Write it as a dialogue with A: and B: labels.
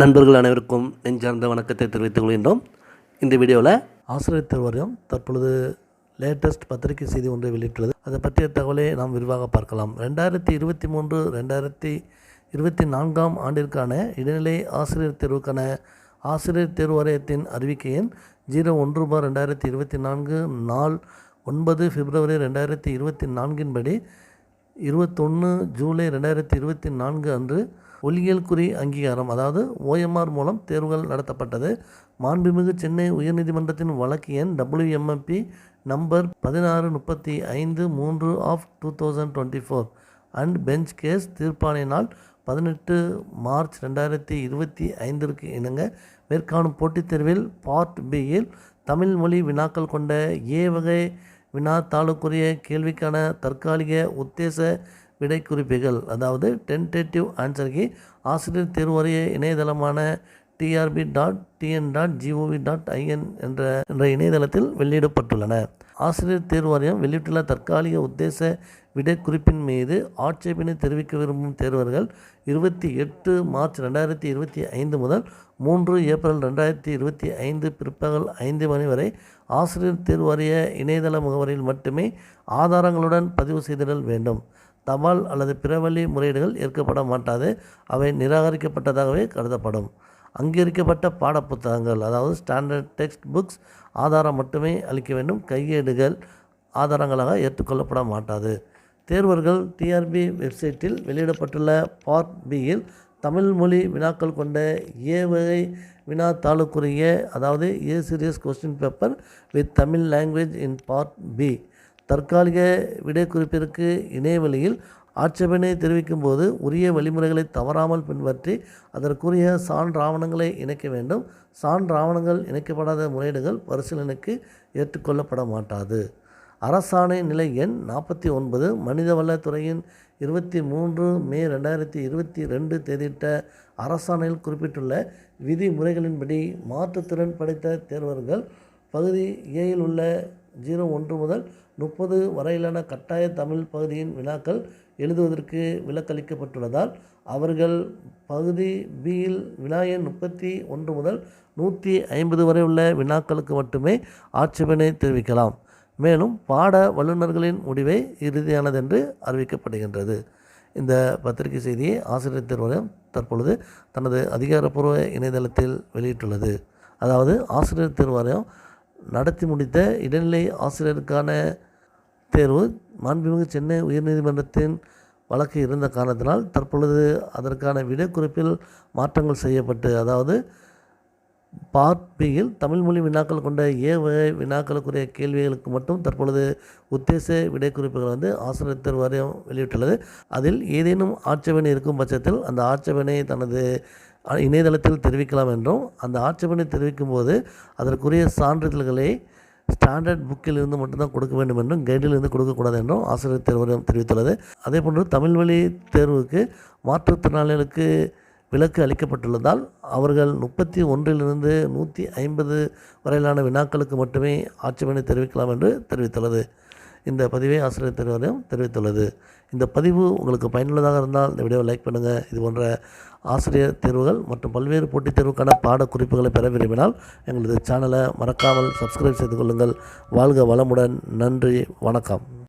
A: நண்பர்கள் அனைவருக்கும் நெஞ்சார்ந்த வணக்கத்தை தெரிவித்துக் கொள்கின்றோம். இந்த வீடியோவில் ஆசிரியர் தேர்வாரியம் தற்பொழுது லேட்டஸ்ட் பத்திரிகை செய்தி ஒன்றை வெளியிட்டுள்ளது. அதை பற்றிய தகவலை நாம் விரிவாக பார்க்கலாம். ரெண்டாயிரத்தி இருபத்தி மூன்று ரெண்டாயிரத்தி இருபத்தி நான்காம் ஆண்டிற்கான இடைநிலை ஆசிரியர் தேர்வுக்கான ஆசிரியர் தேர்வு வாரியத்தின் அறிவிக்கை எண் ஜீரோ ஒன்று பார் ரெண்டாயிரத்தி இருபத்தி நான்கு நாள் ஒன்பது பிப்ரவரி ரெண்டாயிரத்தி இருபத்தி நான்கின்படி இருபத்தொன்று ஜூலை ரெண்டாயிரத்தி இருபத்தி நான்கு அன்று ஒலியியல் குறி அங்கீகாரம் அதாவது ஓஎம்ஆர் மூலம் தேர்வுகள் நடத்தப்பட்டது. மாண்புமிகு சென்னை உயர்நீதிமன்றத்தின் வழக்கு எண் டபிள்யூஎம்எம்பி நம்பர் பதினாறு முப்பத்தி ஐந்து மூன்று of two thousand twenty four. And bench case தீர்ப்பானை நாள் பதினெட்டு மார்ச் ரெண்டாயிரத்தி இருபத்தி ஐந்திற்கு இணங்க மேற்காணும் போட்டித் தேர்வில் பார்ட் பியில் தமிழ் மொழி வினாக்கள் கொண்ட ஏ வகை வினா தாளுக்குரிய கேள்விக்கான தற்காலிக உத்தேச விடை குறிப்புகள் அதாவது டென்டேட்டிவ் ஆன்சருக்கு ஆசிரியர் தேர்வு வாரிய இணையதளமான TRB dot TN dot GOV dot IN என்ற என்ற இணையதளத்தில் வெளியிடப்பட்டுள்ளன. ஆசிரியர் தேர்வு வாரியம் வெளியிட்டுள்ள தற்காலிக உத்தேச விடைக்குறிப்பின் மீது ஆட்சேபனை தெரிவிக்க விரும்பும் தேர்வர்கள் இருபத்தி எட்டு மார்ச் ரெண்டாயிரத்தி இருபத்தி ஐந்து முதல் மூன்று ஏப்ரல் ரெண்டாயிரத்தி இருபத்தி ஐந்து பிற்பகல் ஐந்து மணி வரை ஆசிரியர் தேர்வு வாரிய இணையதள முகவரியில் மட்டுமே ஆதாரங்களுடன் பதிவு செய்திடல் வேண்டும். தபால் அல்லது பிறவழி முறையீடுகள் ஏற்கப்பட மாட்டாது. அவை நிராகரிக்கப்பட்டதாகவே கருதப்படும். அங்கீகரிக்கப்பட்ட பாடப்புத்தகங்கள் அதாவது ஸ்டாண்டர்ட் டெக்ஸ்ட் புக்ஸ் ஆதாரம் மட்டுமே அளிக்க வேண்டும். கையேடுகள் ஆதாரங்களாக ஏற்றுக்கொள்ளப்பட மாட்டாது. தேர்வர்கள் டிஆர்பி வெப்சைட்டில் வெளியிடப்பட்டுள்ள பார்ட் பியில் தமிழ் மொழி வினாக்கள் கொண்ட ஏ வினா வினாத்தாளுக்குரிய அதாவது A series question paper with Tamil language in part B தற்காலிக விடைக்குறிப்பிற்கு இணையவழியில் ஆட்சேபனை தெரிவிக்கும் போது உரிய வழிமுறைகளை தவறாமல் பின்பற்றி அதற்குரிய சான்று ஆவணங்களை இணைக்க வேண்டும். சான்று ஆவணங்கள் இணைக்கப்படாத முறையீடுகள் பரிசீலனைக்கு ஏற்றுக்கொள்ளப்பட மாட்டாது. அரசாணை நிலை எண் நாற்பத்தி ஒன்பது மனிதவளத்துறையின் இருபத்தி மூன்று மே ரெண்டாயிரத்தி இருபத்தி ரெண்டு தேதியிட்ட அரசாணையில் குறிப்பிட்டுள்ள விதிமுறைகளின்படி மாற்றுத்திறன் படைத்த தேர்வர்கள் பகுதி ஏயில் உள்ள ஜீரோ ஒன்று முதல் முப்பது வரையிலான கட்டாய தமிழ் பகுதியின் வினாக்கள் எழுதுவதற்கு விலக்களிக்கப்பட்டுள்ளதால் அவர்கள் பகுதி பியில் வினா எண் முப்பத்தி ஒன்று முதல் நூற்றி ஐம்பது வரை உள்ள வினாக்களுக்கு மட்டுமே ஆட்சேபனை தெரிவிக்கலாம். மேலும் பாட வல்லுநர்களின் முடிவே இறுதியானதென்று அறிவிக்கப்படுகின்றது. இந்த பத்திரிகை செய்தியை ஆசிரியர் தேர்வாலயம் தற்பொழுது தனது அதிகாரப்பூர்வ இணையதளத்தில் வெளியிட்டுள்ளது. அதாவது ஆசிரியர் தேர்வாலயம் நடத்தி முடித்த இடைநிலை ஆசிரியருக்கான தேர்வு மாண்புமிகு சென்னை உயர்நீதிமன்றத்தின் வழக்கு இருந்த காரணத்தினால் தற்பொழுது அதற்கான விடைக்குறிப்பில் மாற்றங்கள் செய்யப்பட்டு அதாவது பார்ட் பியில் வினாக்கள் கொண்ட ஏ வகை வினாக்களுக்குரிய கேள்விகளுக்கு மட்டும் தற்பொழுது உத்தேச விடைக்குறிப்புகள் வந்து ஆசிரியர் தேர்வு வாரியம் வெளியிட்டுள்ளது. அதில் ஏதேனும் ஆட்சேபனை இருக்கும் பட்சத்தில் அந்த ஆட்சேபனை தனது இணையதளத்தில் தெரிவிக்கலாம் என்றும் அந்த ஆட்சேபனை தெரிவிக்கும் போது அதற்குரிய சான்றிதழ்களை ஸ்டாண்டர்ட் புக்கில் இருந்து மட்டும்தான் கொடுக்க வேண்டும் என்றும் கைடில் இருந்து கொடுக்கக்கூடாது என்றும் ஆசிரியர் தேர்வு தெரிவித்துள்ளது. அதே போன்று தமிழ் வழி தேர்வுக்கு மாற்றுத்திறனாளிகளுக்கு விலக்கு அளிக்கப்பட்டுள்ளதால் அவர்கள் முப்பத்தி ஒன்றிலிருந்து நூற்றி ஐம்பது வரையிலான வினாக்களுக்கு மட்டுமே ஆட்சேபனை தெரிவிக்கலாம் என்று தெரிவித்துள்ளது. இந்த பதிவை ஆசிரியர் தேர்வாலயம் தெரிவித்துள்ளது. இந்த பதிவு உங்களுக்கு பயனுள்ளதாக இருந்தால் இந்த வீடியோவை லைக் பண்ணுங்கள் இது போன்ற ஆசிரியர் தேர்வுகள் மற்றும் பல்வேறு போட்டித் தேர்வுக்கான பாட குறிப்புகளை பெற விரும்பினால் எங்களது சேனலை மறக்காமல் சப்ஸ்கிரைப் செய்து கொள்ளுங்கள். வாழ்க வளமுடன். நன்றி. வணக்கம்.